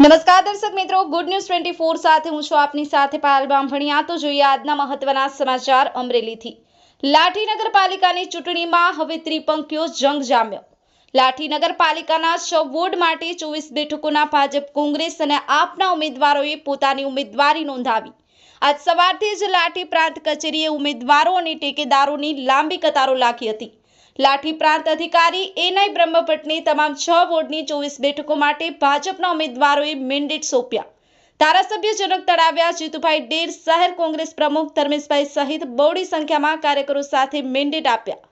નમસ્કાર દર્શક મિત્રો ગુડ ન્યૂઝ ટ્વેન્ટી ફોર સાથે હું છું આપની સાથે પાયલ બામભણિયા. તો જોઈએ આજના મહત્વના સમાચાર અમરેલીથી. લાઠી નગરપાલિકાની ચૂંટણીમાં હવે ત્રિપંખીઓ જંગ જામ્યો લાઠી નગરપાલિકાના છ વોર્ડ માટે ચોવીસ બેઠકોના ભાજપ, કોંગ્રેસ અને આપના ઉમેદવારોએ પોતાની ઉમેદવારી નોંધાવી. આજ સવારથી જ લાઠી પ્રાંત કચેરીએ ઉમેદવારો અને ટેકેદારોની લાંબી કતારો લાગી હતી. લાઠી પ્રાંત અધિકારી એનઆઈ બ્રહ્મભટ્ટની તમામ છ વોર્ડની ચોવીસ બેઠકો માટે ભાજપના ઉમેદવારોએ મેન્ડેટ સોંપ્યા. ધારાસભ્ય જનક તળાવ્યા જીતુભાઈ ડેર શહેર કોંગ્રેસ પ્રમુખ ધર્મેશભાઈ સહિત બહોળી સંખ્યામાં કાર્યકરો સાથે મેન્ડેટ આપ્યા.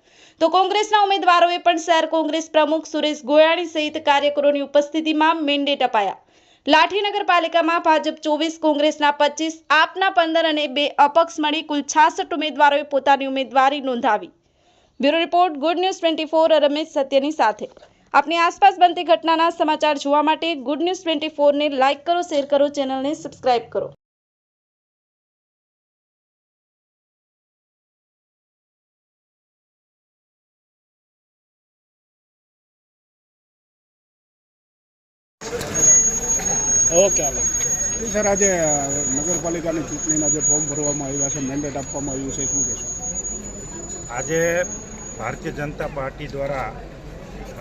તો કોંગ્રેસના ઉમેદવારોએ પણ શહેર કોંગ્રેસ પ્રમુખ સુરેશ ગોયાણી સહિત કાર્યકરોની ઉપસ્થિતિમાં મેન્ડેટ અપાયા. લાઠી નગરપાલિકામાં ભાજપ ચોવીસ, કોંગ્રેસના પચીસ, આપના પંદર અને બે અપક્ષ મળી કુલ છાસઠ ઉમેદવારોએ પોતાની ઉમેદવારી નોંધાવી. Bureau report good news twenty four Ramesh સત્યની સાથે. આપની આસપાસ બનતી ઘટનાના સમાચાર જોવા માટે ગુડ ન્યૂઝ ટ્વેન્ટી ફોરને લાઇક કરો શેર કરો ચેનલને સબસ્ક્રાઇબ કરો. ઓકે સર આજે નગરપાલિકાની ચૂંટણીના જે ફોર્મ ભરવામાં આવ્યા છે મેન્ડેટ આપવામાં આવ્યું છે શું કહેશો? આજે ભારતીય જનતા પાર્ટી દ્વારા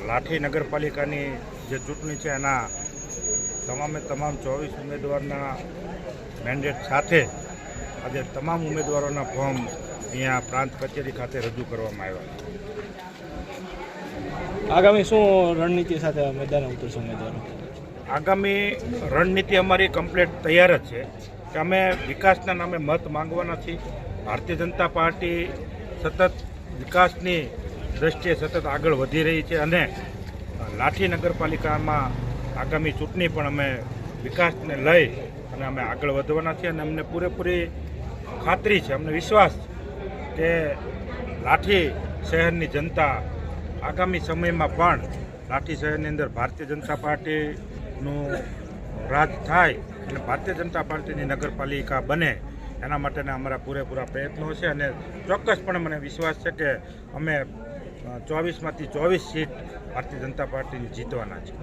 લાઠી નગરપાલિકાની જે ચૂંટણી છે એના તમામે તમામ ચોવીસ ઉમેદવારના મેન્ડેટ સાથે આજે તમામ ઉમેદવારોના ફોર્મ અહીંયા પ્રાંત કચેરી ખાતે રજૂ કરવામાં આવ્યા આગામી શું રણનીતિ સાથે મેદાન ઉતરશો ઉમેદવારો? આગામી રણનીતિ અમારી કમ્પ્લેટ તૈયાર જ છે. કે અમે વિકાસના નામે મત માંગવાના છીએ. ભારતીય જનતા પાર્ટી સતત વિકાસની દ્રષ્ટિએ સતત આગળ વધી રહી છે અને લાઠી નગરપાલિકામાં આગામી ચૂંટણી પણ અમે વિકાસને લઈ અને અમે આગળ વધવાના છીએ અને અમને પૂરેપૂરી ખાતરી છે, અમને વિશ્વાસ કે લાઠી શહેરની જનતા આગામી સમયમાં પણ લાઠી શહેરની અંદર ભારતીય જનતા પાર્ટીનું રાજ થાય અને ભારતીય જનતા પાર્ટીની નગરપાલિકા બને એના માટેના અમારા પૂરેપૂરા પ્રયત્નો છે અને ચોક્કસપણે મને વિશ્વાસ છે કે અમે ચોવીસમાંથી ચોવીસ સીટ ભારતીય જનતા પાર્ટીની જીતવાના છે.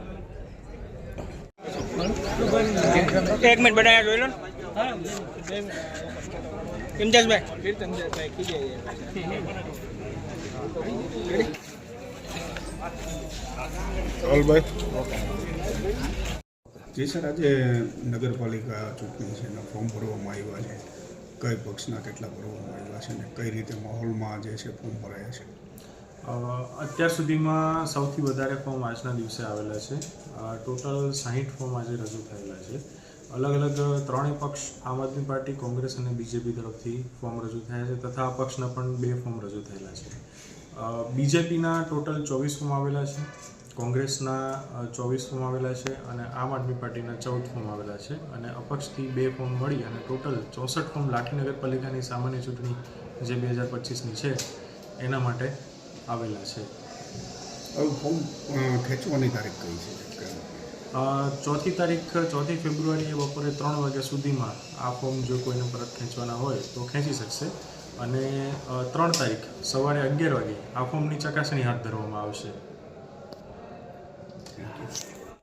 એક મિનિટ બનાવ્યા જોઈ લો જી સર આજે નગરપાલિકા ચૂંટણી છે એના ફોર્મ ભરવામાં આવ્યા છે. કઈ પક્ષના કેટલા ભરવામાં મળેલા છે અને કઈ રીતે માહોલમાં જે છે ફોર્મ ભરાયા છે? અત્યાર સુધીમાં સૌથી વધારે ફોર્મ આજના દિવસે આવેલા છે. ટોટલ સાહીઠ ફોર્મ આજે રજૂ થયેલા છે. અલગ અલગ ત્રણેય પક્ષ, આમ આદમી પાર્ટી, કોંગ્રેસ અને બીજેપી તરફથી ફોર્મ રજૂ થયા છે તથા અપક્ષના પણ બે ફોર્મ રજૂ થયેલા છે. બીજેપીના ટોટલ ચોવીસ ફોર્મ આવેલા છે. કોંગ્રેસના ચોવીસ ફોર્મ આવેલા છે અને આમ આદમી પાર્ટીના ચૌદ ફોર્મ આવેલા છે અને અપક્ષથી બે ફોર્મ મળી અને ટોટલ ચોસઠ ફોર્મ લાઠી નગરપાલિકાની સામાન્ય ચૂંટણી જે બે હજાર પચીસની છે એના માટે આવેલા છે. ફોર્મ ખેંચવાની તારીખ કઈ છે? ચોથી તારીખ ચોથી ફેબ્રુઆરીએ બપોરે ત્રણ વાગ્યા સુધીમાં આ ફોર્મ જો કોઈને પરત ખેંચવાના હોય તો ખેંચી શકશે. અને ત્રણ તારીખ સવારે અગિયાર વાગે આ ફોર્મની ચકાસણી હાથ ધરવામાં આવશે. Thank you.